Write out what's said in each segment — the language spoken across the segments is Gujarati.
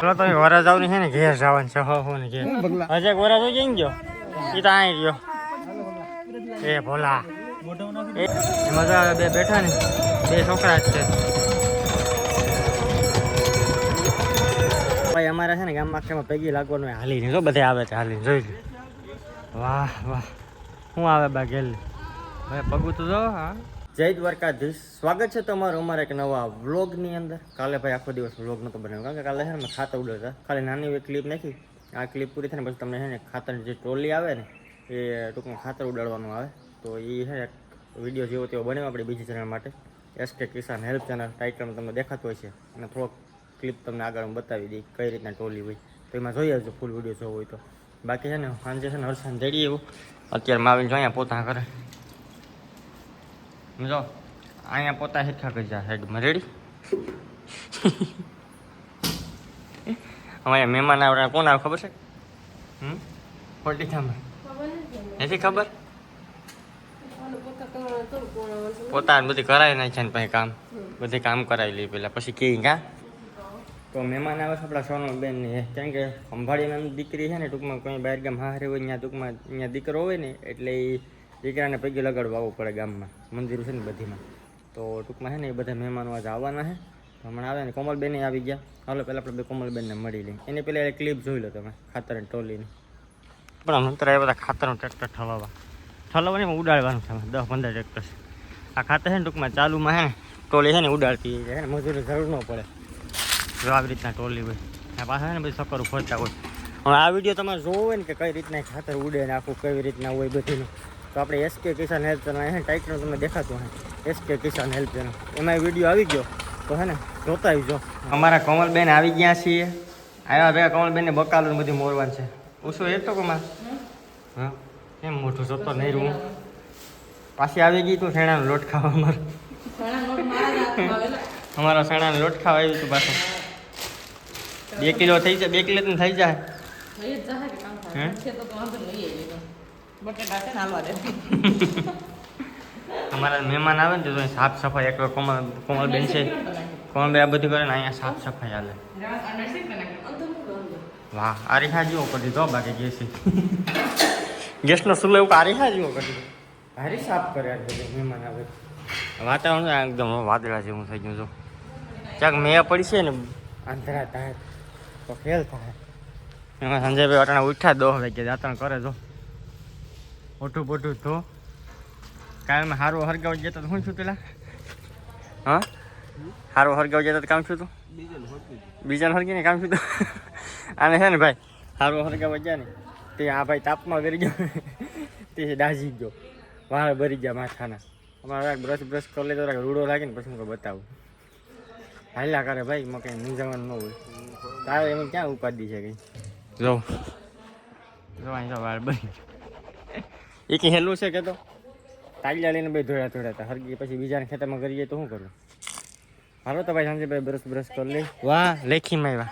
ચલો તમે વરા જાવ છે ને ઘેર જવાનું છે, હો ને ઘેર. હજે વરા જોઈ ગયો એ તો અહીં ગયો. એ ભોલા. એ આવે બે બેઠા ને. બે છોકરા જ છે. ભાઈ અમારે છે ને ગામમાં આખામાં પૈકી લાગવાનું હાલી હાલીને. જો બધે આવે છે, હાલીને. જોઈ લે. વાહ વાહ. શું આવે બા ગેલ હવે પગું તો જો, હા. જય દ્વારકાધીશ. સ્વાગત છે તમારું અમારા એક નવા વ્લોગની અંદર. કાલે ભાઈ આખો દિવસ વ્લોગ નતો બનાવ્યો. કારણ કે કાલે છે ને ખાતર ખાતા ઉડ્યો ખાલી નાની એવી ક્લિપ નાખી. આ ક્લિપ પૂરી થાય ને પછી તમને છે ને ખાતરની જે ટ્રોલી આવે ને, એ ટૂંકમાં ખાતર ઉડાડવાનું આવે. તો એ છે ને વીડિયો જેવો તેવો બન્યો આપણી બીજી ચેનલ માટે. એસકે કિસાન હેલ્પ ચેનલ ટાઇટલમાં તમને દેખાતું હોય છે. અને થોડોક ક્લિપ તમને આગળ હું બતાવી દઈ કઈ રીતના ટ્રોલી હોય. તો એમાં જોઈ આવજો ફૂલ વીડિયો જોવો હોય તો. બાકી છે ને, સાંજે છે ને હરસાન જડીએ એવું. અત્યારે માવીને જોઈએ પોતા કરે જો, અહીંયા પોતા હેઠા કરી જા સાઈડમાં રેડી અમારે મહેમાન આવડે કોણ આવે ખબર છે? હમ? ખોટી થામે નથી ખબર? પોતાને બધી કરાવી નાખે ને પછી કામ. બધી કામ કરાવી લઈ પેલા. પછી કે કા તો મહેમાન આવે છે આપણા સોનલ બેન ને. કેમ કે સંભાળીને દીકરી છે ને ટૂંકમાં કોઈ બહાર ગામ હારે હોય, ત્યાં ટૂંકમાં અહીંયા દીકરો હોય ને, એટલે એ દીકરાને પૈકી લગાડવા આવવું પડે ગામમાં. મંદિર છે ને બધીમાં. તો ટૂંકમાં છે ને એ બધા મહેમાનો આજે આવવાના છે. હમણાં આવે ને કોમલબેન આવી ગયા. હાલો, પહેલાં આપણે બે કોમલબેનને મળી લઈએ. એની પહેલાં એક ક્લિપ જોઈ લો તમે ખાતર ટોલીની. પણ આમ અંતર બધા ખાતરનું ટ્રેક્ટર ઠલવવા. ઠલવવાની એમાં ઉડાડવાનું છે દસ પંદર ટ્રેક્ટર આ ખાતર છે ને ટૂંકમાં ચાલુમાં છે ને, ટોલી છે ને ઉડાડતી છે ને, મજૂરી જરૂર ન પડે. જો આવી રીતના ટોલી હોય. આ પાછા ને બધી સકરું ફરતા હોય. હવે આ વીડિયો તમારે જોવો ને કે કઈ રીતના ખાતર ઉડે ને આખું કેવી રીતના હોય બધીનું. તો આપણે એસકે કિસાન હેલ્પ ચેનલ છે ટાઇટલ તમને દેખાતું હોય એસકે કિસાન હેલ્પ ચેનલ એમાં વીડિયો આવી ગયો. તો હે ને જોતા આવજો. અમારા કોમલબેન આવી ગયા છીએ. આવ્યા ભેગા કોમલબેનને બકાલું ને બધું મોરવાનું છે. ઓછું એ તો કમા? હા? કેમ મોટું જોતો નહીં રૂમ પાછી આવી ગઈ તું શેણાનો લોટ ખાવા અમારો. અમારા શેણાનો લોટ ખાવા આવ્યું તું પાછું. બે કિલો થઈ જાય બે કિલો તો થઈ જાય. અમારા મહેમાન આવે ને તો સાફ સફાઈ એક કોમલ કોમલબેન છે. કોમલબેન આ બધું કરે ને અહીંયા સાફ સફાઈ હાલે. વાહ આરીહા જેવો કરી દીધો બાકી ગેસી. ગેસનો સુલો એવું આરીહા જેવો કરી દીધો. હારી સાફ કરે આ બધું મહેમાન આવે. વાતાવરણ એકદમ વાદળા જેવું થઈ ગયું જો ક્યાંક મેં પડી છે ને અંધરા થાય. તો ફેલ થાય. એમાં સંજયભાઈ અટાણા ઉઠ્યા દો વાગ્યા દાંતણ કરે જો ઓઠું બોઠું ધો. કાયમ હારું હરગાવ જતા શું છું પેલા? હા? હારું હરગાવ જતા કામ શું તું બીજાને હરગી ને કામ શું તું આને છે ને ભાઈ હારું હરગાવ ગયા ને તે આ ભાઈ તાપમાં કરી ગયો. તે દાઝી ગયો. વાળ ભરી ગયા માથાના. અમારે બ્રશ બ્રશ કરી લેતો રૂડો લાગે ને પછી હું બતાવું. હાલ્યા કરે ભાઈ માં કંઈ મૂંઝાવાનું ન હોય. તારે એમ ક્યાં ઉપાડી છે કંઈ? જો જો અહીં જો વાળ બની એ કે હેલું છે કે તો તાલિયા લઈને બે ધોયા ધોયા હતા. હરગી પછી બીજાને ખેતરમાં કરીએ તો શું કરું? હાલો તો ભાઈ સાંજે ભાઈ બ્રશ બ્રશ કરી લે વાહ આવ્યા.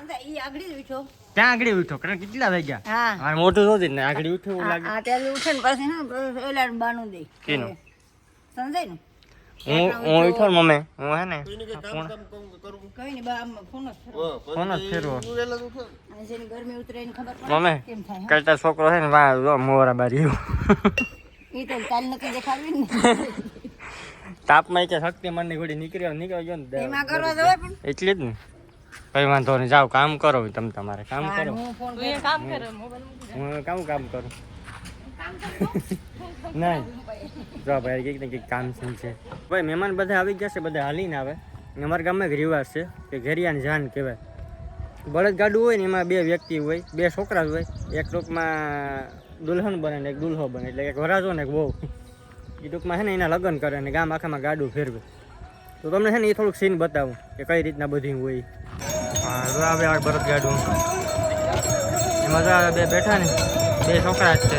જ ઉઠો ત્યાં આગળ ઉઠો કારણ કેટલા વાગ્યા? હા. મારે મોટું જોતી ને આગળ ઉઠ્યું એવું લાગે. ત્યારે ઉઠે ને પછી ને એલાડ બાનું દે. કેનું? સમજાય ને હું હું ને મમ્મી. હું હે ને? ફોન કઈ નહીં બા આમ ફોન જ ફેરવો. ફોન જ ફેરવો. અને જેની ગરમી ઉતરે એને ખબર પડે મમ્મી કેમ થાય હે? કરતા છોકરો છે ને વાહ જો મોરા બારી ઈ તો તાલ નથી દેખાડવી ને તાપમાં કે શક્તિ મનની ઘોડી નીકળ્યો નીકળ્યો ગયો ને એમાં કરવા જવાય પણ. એટલે જ ને. કઈ વાંધો નહીં જાઓ કામ કરો તમે તમારે. કામ કરો. હું ફોન હું કામ કામ કરું. નહીં જો ભાઈ કંઈક ને કંઈક કામ છે છે. ભાઈ મહેમાન બધા આવી ગયા છે બધા હાલીને આવે. અને અમારા ગામમાં એક રિવાજ છે કે ઘેરિયાની જાન કહેવાય. બળદ ગાડું હોય ને એમાં બે વ્યક્તિ હોય બે છોકરા જ હોય. એક ટૂંકમાં દુલ્હન બને ને એક દુલ્હો બને એટલે એક વરાજો ને એક બહુ એ ટૂંકમાં છે ને એના લગ્ન કરે ને ગામ આખામાં ગાડું ફેરવે. તો તમને છે ને એ થોડુંક સીન બતાવું કે કઈ રીતના બધી હોય હા આવે આ બળદ ગાડું એમાં જો બે બેઠા ને બે છોકરા જ છે.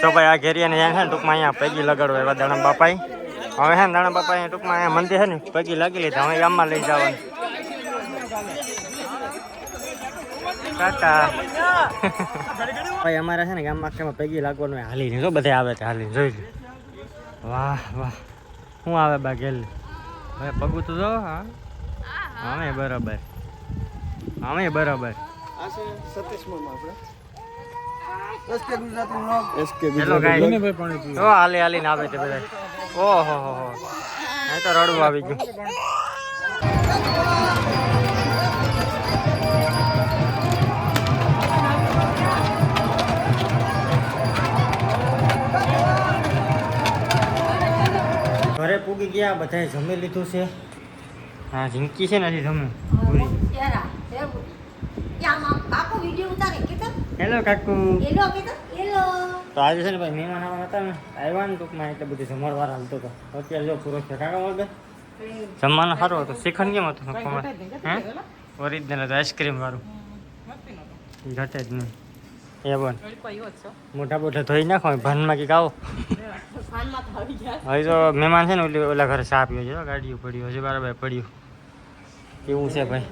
તો ભાઈ આ ઘેરિયાને અહીંયા છે ને ટૂંકમાં અહીંયા પૈકી લગાડવા એવા દાણા બાપાએ. હવે છે ને દાણા બાપા અહીંયા ટૂંકમાં અહીંયા મંદિર છે ને પૈકી લાગી લીધા. હવે ગામમાં લઈ જવાનું. કાકા ભાઈ અમારે છે ને ગામમાં આખામાં પૈકી લાગવાનું હાલી નહીં જો બધા આવે છે હાલી જોઈ લે વાહ વાહ. શું આવે બા ગેલ હવે પગું તો જો હા. અમે બરાબર. અમે બરાબર. હેલો ગાય જો હાલી હાલીને આવે છે બધા ઓહો હો હો અહીં તો રડવું આવી ગયું ઘરે પૂગી ગયા બધાએ જમી લીધું છે. હા ઝીંકી છે નથી જમ્યું પૂરી યારા, એવું. યા, આમ કાકો વીડિયો ઉતારે કે તો હેલો કાકુ હેલો કે તો તો આજે છે ને ભાઈ મહેમાન આવવાના હતા ને આવ્યા ને ટૂંકમાં એટલે બધું જમણવાર હાલતો હતો. અત્યારે જો પૂરો છે કાકા વગર જમવાનું સારું હતું. શ્રીખંડ કેમ હતું? હે? ઓરિજિનલ હતું આઈસ્ક્રીમ વાળું. ઘટે જ નહીં. એ બોલ. મોટા મોટા ધોઈ નાખો ભાનમાં કંઈક આવો. હવે તો મહેમાન છે ને ઓલી ઓલા ઘરે સાપ્યો છે ગાડીઓ પડ્યો છે બરાબર પડ્યું એવું છે ભાઈ?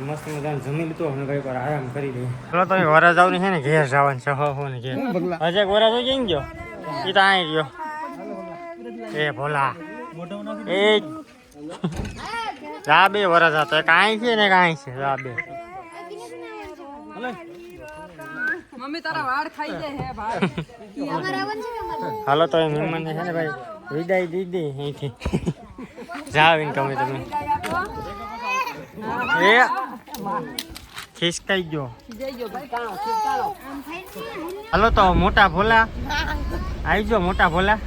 મસ્ત મજાનું જમી લીધું હવે કઈ વાર આરામ કરી દઈએ ચલો તો વરા જવાનું છે ને ઘેર જવાનું છે હો હો ને ઘેર. હજે વરા જોઈ જઈને ગયો? એ તો અહીં ગયો. એ ભોલા. એ જા. બે વરસ હતો એક અહીં છે ને એક અહીં છે જા બે. મમ્મી તારા વાળ ખાઈ જાય હે ભાઈ. હાલો તો મહેમાન છે ને ભાઈ વિદાય દીધી અહીંથી. જાવ તમે તમે. એ ખિસકાઈ ગયો. હલો ગયો ભાઈ કાણો ચીપકાળો હાલો તો મોટા ભોલા. આવી જો મોટા ભોલા.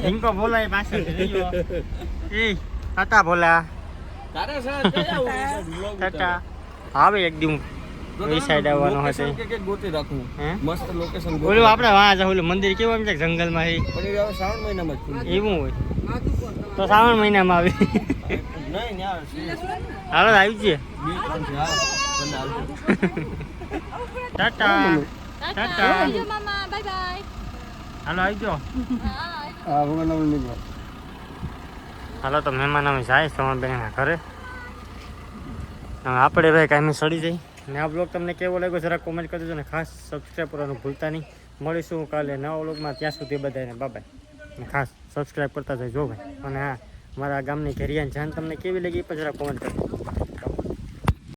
ઢીંકો ભોલા એ પાછળ એ હતા ભોલા. ટાટા આવે? એક દી એ સાઈડ આવવાનો હશે. ગોતી રાખવું મસ્ત લોકેશન ઓલું આપણે વાં જા ઓલું મંદિર કેવું એમ છે? કે જંગલમાં છે પણ હવે શ્રાવણ મહિનામાં જ. એવું હોય. તો શ્રાવણ મહિનામાં આવે. નહીં. હાલો આવી છે. આવજો. ટાટા. ટાટા. મામા બાય બાય. હાલો આવી મંદિરમાં. હાલો તો મહેમાન અમે જાય સોમણબેનના ઘરે. આપણે ભાઈ કાંઈ સડી જઈ. ને આ બ્લોગ તમને કેવો લાગ્યો જરા કોમેન્ટ કરી દેજો ને ખાસ સબસ્ક્રાઈબ કરવાનું ભૂલતા નહીં. મળીશું કાલે નવા બ્લોગમાં ત્યાં સુધી બધાને બાબાય ખાસ સબસ્ક્રાઈબ કરતા જજો ભાઈ. અને હા મારા ગામની ઘેરિયાની જાન તમને કેવી લાગી એ પણ જરા કોમેન્ટ કરજો